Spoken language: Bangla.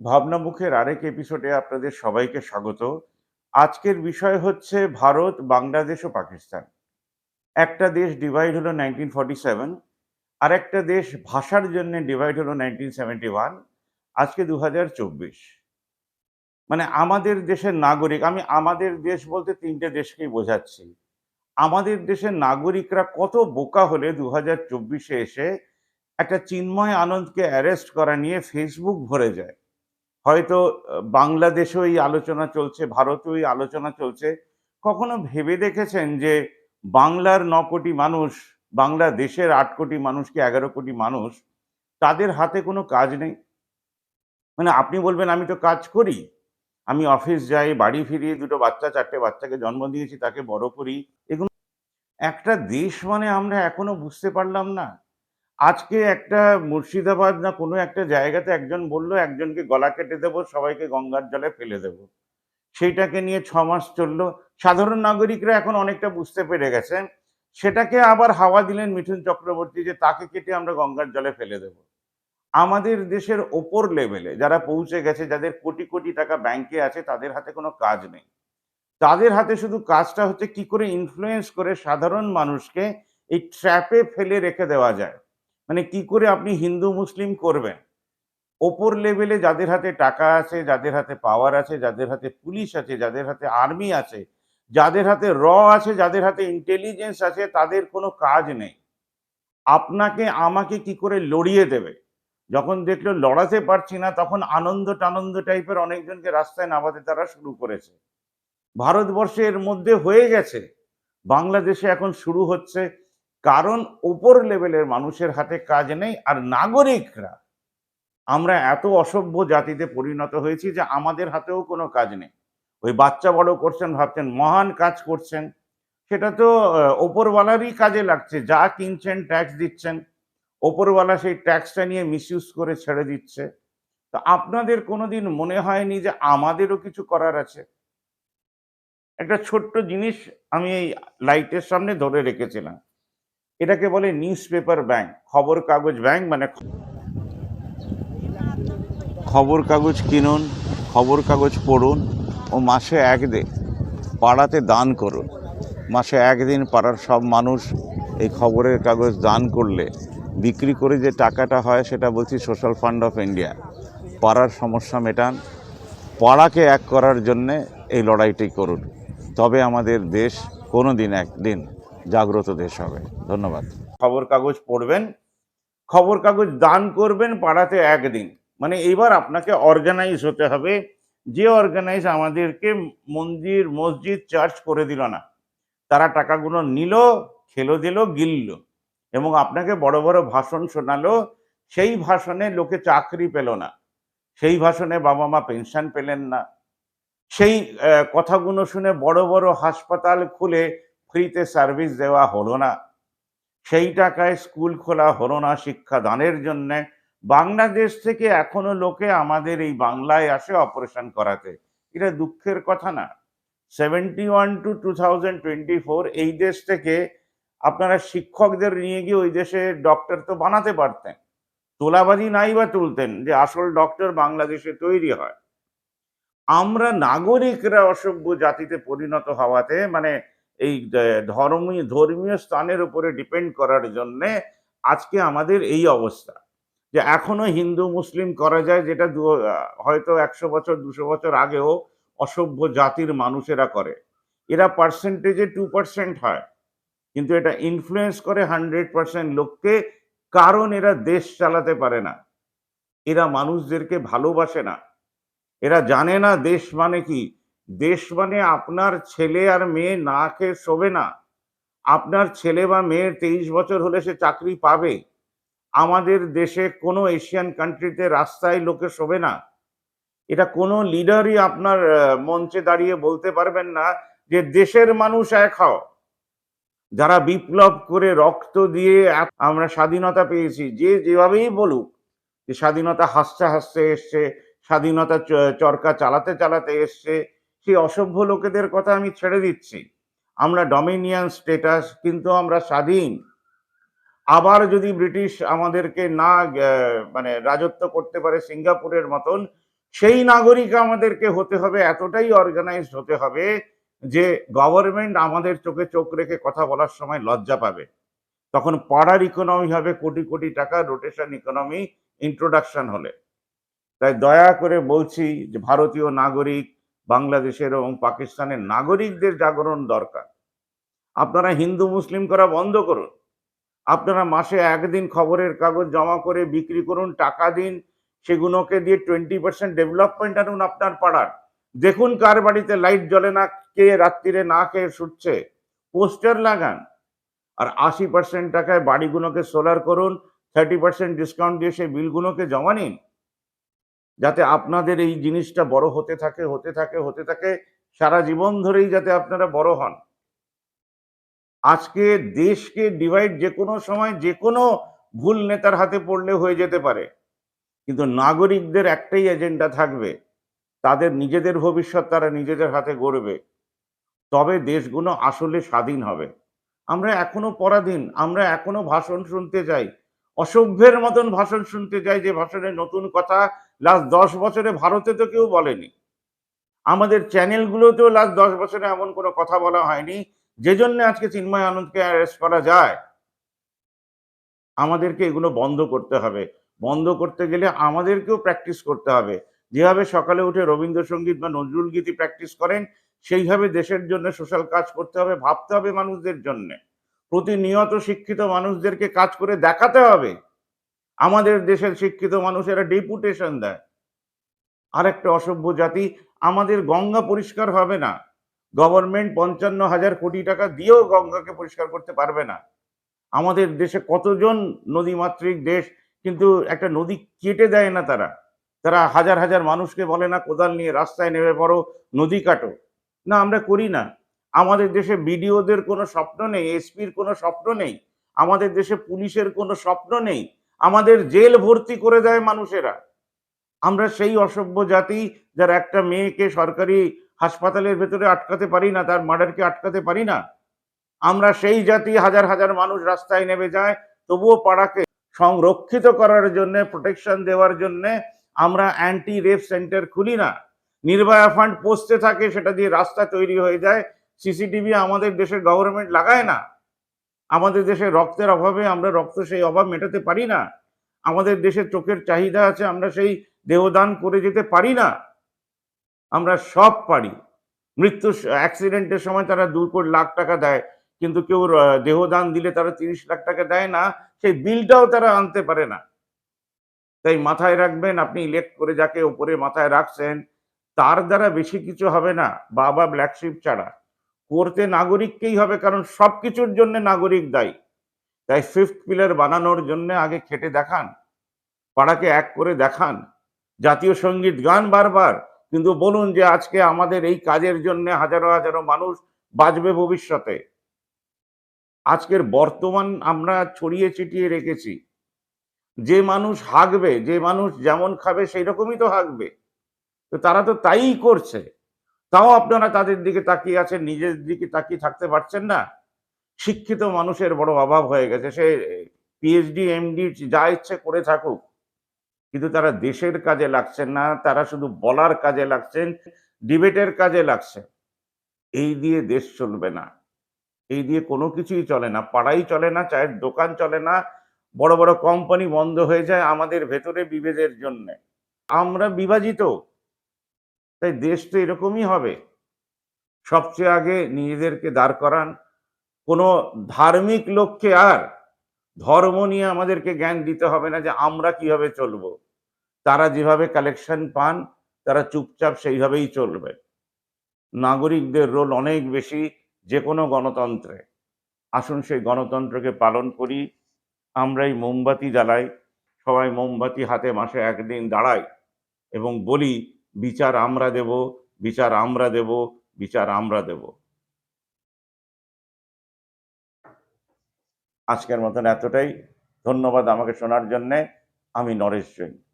ভাবনা মুখের আরেক এপিসোডে আপনাদের সবাইকে স্বাগত। আজকের বিষয় হচ্ছে ভারত, বাংলাদেশ ও পাকিস্তান। একটা দেশ ডিভাইড হলো নাইনটিন ফর্টি সেভেন আর একটা দেশ ভাষার জন্য ডিভাইড হলো নাইনটিন সেভেন্টি ওয়ান আজকে দু হাজার চব্বিশ। মানে আমাদের দেশের নাগরিক, আমি আমাদের দেশ বলতে তিনটে দেশকেই বোঝাচ্ছি। আমাদের দেশের নাগরিকরা কত বোকা হলে দু হাজার চব্বিশে এসে একটা চিন্ময় আনন্দকে অ্যারেস্ট করা নিয়ে ফেসবুক ভরে যায়। হয়তো বাংলাদেশেও এই আলোচনা চলছে, ভারতেও এই আলোচনা চলছে। কখনো ভেবে দেখেছেন যে বাংলার ন কোটি মানুষ, বাংলাদেশের আট কোটি মানুষ কি এগারো কোটি মানুষ, তাদের হাতে কোনো কাজ নেই? মানে আপনি বলবেন, আমি তো কাজ করি। আমি অফিস যাই, বাড়ি ফিরিয়ে দুটো বাচ্চা, চারটে বাচ্চাকে জন্ম দিয়েছি, তাকে বড় করি। এগুলো একটা দেশ মানে আমরা এখনও বুঝতে পারলাম না। আজকে একটা মুর্শিদাবাদ না কোনো একটা জায়গাতে একজন বলল, একজনকে গলা কেটে দেবো, সবাইকে গঙ্গার জলে ফেলে দেবো। সেইটাকে নিয়ে ছ মাস চলল। সাধারণ নাগরিকরা এখন অনেকটা বুঝতে পেরে গেছেন সেটাকে আবার হাওয়া দিলেন মিঠুন চক্রবর্তী যে তাকে কেটে আমরা গঙ্গার জলে ফেলে দেব। আমাদের দেশের ওপর লেভেলে যারা পৌঁছে গেছে, যাদের কোটি কোটি টাকা ব্যাংকে আছে, তাদের হাতে কোনো কাজ নেই। তাদের হাতে শুধু কাজটা হচ্ছে কি করে ইনফ্লুয়েন্স করে সাধারণ মানুষকে এই ট্র্যাপে ফেলে রেখে দেওয়া যায়। মানে কি করে আপনি হিন্দু, মুসলিম করবেন? ওপর লেভেলে যাদের হাতে টাকা আছে, যাদের হাতে পাওয়ার আছে, যাদের হাতে পুলিশ আছে, যাদের হাতে আর্মি আছে, যাদের হাতে র আছে, যাদের হাতে ইন্টেলিজেন্স আছে, তাদের কোনো কাজ নেই। আপনাকে, আমাকে কি করে লড়িয়ে দেবে? যখন দেখল লড়াতে পারছি না, তখন আনন্দ টানন্দ টাইপের অনেকজনকে রাস্তায় নামাতে তারা শুরু করেছে। ভারতবর্ষে এর মধ্যে হয়ে গেছে। বাংলাদেশে এখন শুরু হচ্ছে। কারণ ওপর লেভেলের মানুষের হাতে কাজ নেই আর নাগরিকরা, আমরা এত অসভ্য জাতিতে পরিণত হয়েছি যে আমাদের হাতেও কোনো কাজ নেই। ওই বাচ্চা বড় করছেন, ভাবছেন মহান কাজ করছেন। সেটা তো ওপরওয়ালারই কাজে লাগছে। যা কিনছেন ট্যাক্স দিচ্ছেন, ওপরওয়ালা সেই ট্যাক্সটা নিয়ে মিসইউজ করে ছেড়ে দিচ্ছে। তো আপনাদের কোনোদিন মনে হয়নি যে আমাদেরও কিছু করার আছে? একটা ছোট্ট জিনিস আমি এই লাইটের সামনে ধরে রেখেছিলাম। এটাকে বলে নিউজ পেপার ব্যাংক খবর কাগজ ব্যাংক মানে খবর কাগজ কিনুন খবর কাগজ পড়ুন ও মাসে একদিন পাড়াতে দান করুন। মাসে একদিন পাড়ার সব মানুষ এই খবরের কাগজ দান করলে বিক্রি করে যে টাকাটা হয় সেটা বলছি সোশ্যাল ফান্ড অফ ইন্ডিয়া পাড়ার সমস্যা মেটান, পাড়াকে এক করার জন্যে এই লড়াইটি করুন। তবে আমাদের দেশ কোনো দিন একদিন জাগ্রত দেশ হবে। ধন্যবাদ। খবর কাগজ পড়বেন, খবর কাগজ দান করবেন পাড়াতে একদিন। মানে এবার আপনাকে অর্গানাইজ হতে হবে। যে অর্গানাইজ আমাদেরকে মন্দির, মসজিদ চার্চ করে দিল না। তারা টাকাগুলো নিল, খেলো দিল, গিলল। এবং আপনাকে বড় বড় ভাষণ শোনালো, সেই ভাষণে লোকে চাকরি পেল না। সেই ভাষণে বাবা মা পেনশন পেলেন না। সেই কথাগুলো শুনে বড় বড় হাসপাতাল খুলে ফ্রিতে সার্ভিস দেওয়া হলো না। সেই টাকায় স্কুল খোলা হলো না শিক্ষাদানের জন্য। বাংলাদেশ থেকে এখনও লোকে আমাদের এই বাংলায় আসে অপারেশন করাতে। এটা দুঃখের কথা না। সেভেন্টি ওয়ান টু টু এই দেশ থেকে আপনারা শিক্ষকদের নিয়ে গিয়ে ওই দেশে ডক্টর তো বানাতে পারতেন। তোলাবাজি নাই বা তুলতেন যে আসল ডক্টর বাংলাদেশে তৈরি হয়। আমরা নাগরিকরা অসভ্য জাতিতে পরিণত হওয়াতে মানে এই ধর্মীয় ধর্মীয় স্থানের উপরে ডিপেন্ড করার জন্যে আজকে আমাদের এই অবস্থা। যে এখনও হিন্দু, মুসলিম করা যায় যেটা হয়তো একশো বছর, দুশো বছর আগেও অসভ্য জাতির মানুষেরা করে। এরা পার্সেন্টেজে টু পার্সেন্ট হয়। কিন্তু এটা ইনফ্লুয়েন্স করে হান্ড্রেড পার্সেন্ট লোককে, কারণ এরা দেশ চালাতে পারে না। এরা মানুষদেরকে ভালোবাসে না। এরা জানে না দেশ মানে কি? দেশ মানে আপনার ছেলে আর মেয়ে না খেয়ে শোবে না। আপনার ছেলে বা মেয়ের তেইশ বছর হলে সে চাকরি পাবে। আমাদের দেশে কোনো এশিয়ান কান্ট্রিতে রাস্তায় লোকে শোবে না। এটা কোনো লিডারই আপনার মঞ্চে দাঁড়িয়ে বলতে পারবেন না যে দেশের মানুষ এক হও। যারা বিপ্লব করে রক্ত দিয়ে আমরা স্বাধীনতা পেয়েছি। যে যেভাবেই বলুক যে স্বাধীনতা হাসতে হাসতে এসছে, স্বাধীনতা চরকা চালাতে চালাতে এসছে সেই অসভ্য লোকেদের কথা আমি ছেড়ে দিচ্ছি। আমরা ডমিনিয়ান স্টেটাস, কিন্তু আমরা স্বাধীন। আবার যদি ব্রিটিশ আমাদেরকে না মানে রাজত্ব করতে পারে সিঙ্গাপুরের মতন, সেই নাগরিক আমাদেরকে হতে হবে, এতটাই অর্গানাইজড হতে হবে যে গভর্নমেন্ট আমাদের চোখে চোখ রেখে কথা বলার সময় লজ্জা পাবে। তখন পাড়ার ইকোনমি হবে, কোটি কোটি টাকা রোটেশন ইকোনমি ইন্ট্রোডাকশন হলে। তাই দয়া করে বলছি যে ভারতীয় নাগরিক বাংলাদেশের এবং পাকিস্তানের নাগরিকদের জাগরণ দরকার। আপনারা হিন্দু, মুসলিম করা বন্ধ করুন। আপনারা মাসে একদিন খবরের কাগজ জমা করে বিক্রি করুন, টাকা দিন, সেগুলোকে দিয়ে টোয়েন্টি পার্সেন্ট ডেভেলপমেন্ট আনুন আপনার পাড়ার। দেখুন কার বাড়িতে লাইট জ্বলে না, কে রাত্রিরে না খেয়ে শুটছে পোস্টার লাগান। আর আশি পার্সেন্ট টাকায় বাড়িগুলোকে সোলার করুন থার্টি পার্সেন্ট ডিসকাউন্ট দিয়ে সেই বিলগুলোকে জমা নিন। যাতে আপনাদের এই জিনিসটা বড় হতে থাকে হতে থাকে হতে থাকে, সারা জীবন ধরেই যাতে আপনারা বড় হন। আজকে দেশকে ডিভাইড যে কোনো সময় যে কোনো ভুল নেতার হাতে পড়লে হয়ে যেতে পারে। কিন্তু নাগরিকদের একটাই এজেন্ডা থাকবে, তাদের নিজেদের ভবিষ্যৎ তারা নিজেদের হাতে গড়বে। তবে দেশগুলো আসলে স্বাধীন হবে। আমরা এখনও পরাধীন, আমরা এখনও ভাষণ শুনতে যাই অসভ্যের মতন ভাষণ শুনতে যাই যে ভাষণে নতুন কথা লাস্ট দশ বছরে ভারতে তো কেউ বলেনি। আমাদের চ্যানেলগুলোতেও লাস্ট দশ বছরে এমন কোনো কথা বলা হয়নি, যে জন্য আজকে চিন্ময় আনন্দকে অ্যারেস্ট করা যায়। আমাদেরকে এগুলো বন্ধ করতে হবে। বন্ধ করতে গেলে আমাদেরকেও প্র্যাকটিস করতে হবে। যেভাবে সকালে উঠে রবীন্দ্রসঙ্গীত বা নজরুল গীতি প্র্যাকটিস করেন, সেইভাবে দেশের জন্য সোশ্যাল কাজ করতে হবে, ভাবতে হবে মানুষদের জন্য। প্রতিনিয়ত শিক্ষিত মানুষদেরকে কাজ করে দেখাতে হবে। আমাদের দেশের শিক্ষিত মানুষেরা ডেপুটেশন দেয়। আর একটা অসভ্য জাতি, আমাদের গঙ্গা পরিষ্কার হবে না। গভর্নমেন্ট পঞ্চান্ন হাজার কোটি টাকা দিয়েও গঙ্গাকে পরিষ্কার করতে পারবে না। আমাদের দেশে কতজন নদীমাতৃক দেশ, কিন্তু একটা নদী কেটে দেয় না তারা। তারা হাজার হাজার মানুষকে বলে না, কোদাল নিয়ে রাস্তায় নেমে পড়ো, নদী কাটো। না, আমরা করি না। আমাদের দেশে বিডিওদের কোনো স্বপ্ন নেই, এসপির কোনো স্বপ্ন নেই। আমাদের দেশে পুলিশের কোনো স্বপ্ন নেই। আমাদের জেল ভর্তি করে দেয় মানুষেরা। আমরা সেই অসভ্য জাতি যারা একটা মেয়েকে সরকারি হাসপাতালের ভেতরে আটকাতে পারি না, তার মার্ডারকে আটকাতে পারি না। আমরা সেই জাতি হাজার হাজার মানুষ রাস্তায় নেমে যায়, তবুও পাড়াকে সংরক্ষিত করার জন্য প্রোটেকশন দেওয়ার জন্য আমরা অ্যান্টি রেপ সেন্টার খুলি না। নির্ভয়া ফান্ড পোস্টে থাকে, সেটা দিয়ে রাস্তা তৈরি হয়ে যায়। সিসিটিভি আমাদের দেশের গভর্নমেন্ট লাগায় না। আমাদের দেশে রক্তের অভাবে আমরা রক্ত সেই অভাব মেটাতে পারি না। আমাদের দেশে চোখের চাহিদা আছে, আমরা সেই দেহদান করে যেতে পারি না। আমরা সব পারি। মৃত্যু অ্যাক্সিডেন্টের সময় তারা দু কোটি লাখ টাকা দেয়, কিন্তু কেউ দেহদান দিলে তারা তিরিশ লাখ টাকা দেয় না, সেই বিলটাও তারা আনতে পারে না। তাই মাথায় রাখবেন, আপনি ইলেক্ট করে যাকে ওপরে মাথায় রাখছেন, তার দ্বারা বেশি কিছু হবে না। বাবা ব্ল্যাকশিপ ছাড়া। করতে নাগরিককেই হবে, কারণ সব কিছুর জন্য নাগরিক দায়ী। তাই ফিফথ পিলার বানানোর জন্য আগে খেটে দেখান, পাড়াকে এক করে দেখান, জাতীয় সংগীত গান বারবার, কিন্তু বলুন যে আজকে আমাদের এই কাজের জন্য হাজারো হাজারো মানুষ বাঁচবে ভবিষ্যতে। আজকের বর্তমান আমরা ছড়িয়ে ছিটিয়ে রেখেছি। যে মানুষ হাঁকবে যে মানুষ যেমন খাবে সেই রকমই তো হাঁকবে তো তারা তো তাই করছে। তাও আপনারা তাদের দিকে তাকিয়ে আছেন, নিজের দিকে তাকিয়ে থাকতে পারছেন না। শিক্ষিত মানুষের বড় অভাব হয়ে গেছে। সে পিএইচডি এমডি যা ইচ্ছে করে থাকুক, কিন্তু তারা দেশের কাজে লাগছেন না, তারা শুধু বলার কাজে লাগছেন, ডিবেটের কাজে লাগছে এই দিয়ে দেশ চলবে না। এই দিয়ে কোনো কিছুই চলে না। পাড়াই চলে না, চায়ের দোকান চলে না। বড় বড় কোম্পানি বন্ধ হয়ে যায় আমাদের ভেতরে বিভেদের জন্য। আমরা বিভাজিত। তাই দেশ তো এরকমই হবে। সবচেয়ে আগে নিজেদেরকে দাঁড় করান। কোনো ধার্মিক লক্ষ্যে আর ধর্ম নিয়ে আমাদেরকে জ্ঞান দিতে হবে না যে আমরা কীভাবে চলবো। তারা যেভাবে কালেকশন পান, তারা চুপচাপ সেইভাবেই চলবে। নাগরিকদের রোল অনেক বেশি যে কোনো গণতন্ত্রে। আসুন সেই গণতন্ত্রকে পালন করি। আমরাই মোমবাতি জ্বালাই, সবাই মোমবাতি হাতে মাসে একদিন দাঁড়াই এবং বলি বিচার আমরা দেব, বিচার আমরা দেব, বিচার আমরা দেব। আজকের মতন এতটাই। ধন্যবাদ আমাকে শোনার জন্যে। আমি নরেশ জৈন।